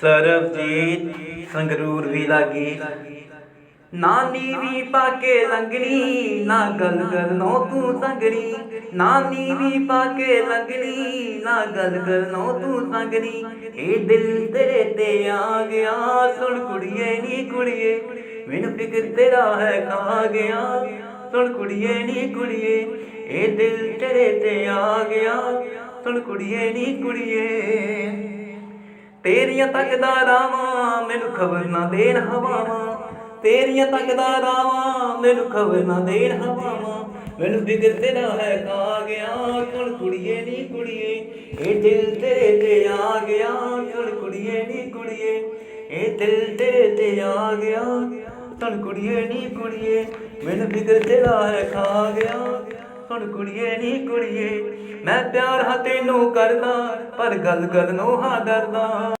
ਸਰਬਜੀਤ ਸੰਗਰੂਰ ਵੀ ਲਾਗੀ। ਨਾਨੀ ਵੀ ਪਾ ਕੇ ਲੰਗਣੀ ਨਾ ਗੱਲ ਕਰਨੋਂ ਤੂੰ ਸੰਗਣੀ ਨਾਨੀ ਵੀ ਪਾ ਕੇ ਲੰਗਣੀ ਨਾ ਗੱਲ ਕਰਨੋਂ ਤੂੰ ਸੰਗਣੀ ਇਹ ਦਿਲ ਤੇਰੇ ਤੇ ਆ ਗਿਆ, ਸੁਣ ਕੁੜੀਏ ਨੀ ਕੁੜੀਏ। ਮੈਨੂੰ ਫਿਕਰ ਤੇਰਾ ਹੈ ਖਾ ਗਿਆ, ਸੁਣ ਕੁੜੀਏ ਨੀ ਕੁੜੀਏ। ਇਹ ਦਿਲ ਤੇਰੇ ਤੇ ਆ ਗਿਆ, ਸੁਣ ਕੁੜੀਏ ਨੀ ਕੁੜੀਏ। ਤੇਰੀਆਂ ਤੱਕਦਾ ਰਾਵਾਂ ਮੈਨੂੰ ਖਬਰ ਨਾ ਦੇਣ ਹਵਾਵਾਂ। ਤੇਰੀਆਂ ਤੱਕਦਾ ਰਾਵਾਂ ਮੈਨੂੰ ਖਬਰ ਨਾ ਦੇਣ ਹਵਾਵਾਂ। ਮੈਨੂੰ ਫਿਕਰ ਤੇਰਾ ਹੈ ਖਾ ਗਿਆ ਸੁਣ ਕੁੜੀਏ ਨੀ ਕੁੜੀਏ। ਇਹ ਦਿਲ ਤੇਰੇ ਤੇ ਆ ਗਿਆ ਸੁਣ ਕੁੜੀਏ ਨੀ ਕੁੜੀਏ। ਇਹ ਦਿਲ ਤੇਰੇ ਤੇ ਆ ਗਿਆ ਸੁਣ ਕੁੜੀਏ ਨੀ ਕੁੜੀਏ। ਮੈਨੂੰ ਫਿਕਰ ਤੇਰਾ ਹੈ ਖਾ ਗਿਆ ਸੁਣ ਕੁੜੀਏ ਨੀ ਕੁੜੀਏ। ਮੈਂ ਪਿਆਰ ਹਾਂ ਤੈਨੂੰ ਕਰਦਾ, ਪਰ ਗੱਲ ਕਰਨੋਂ ਹਾਂ ਡਰਦਾ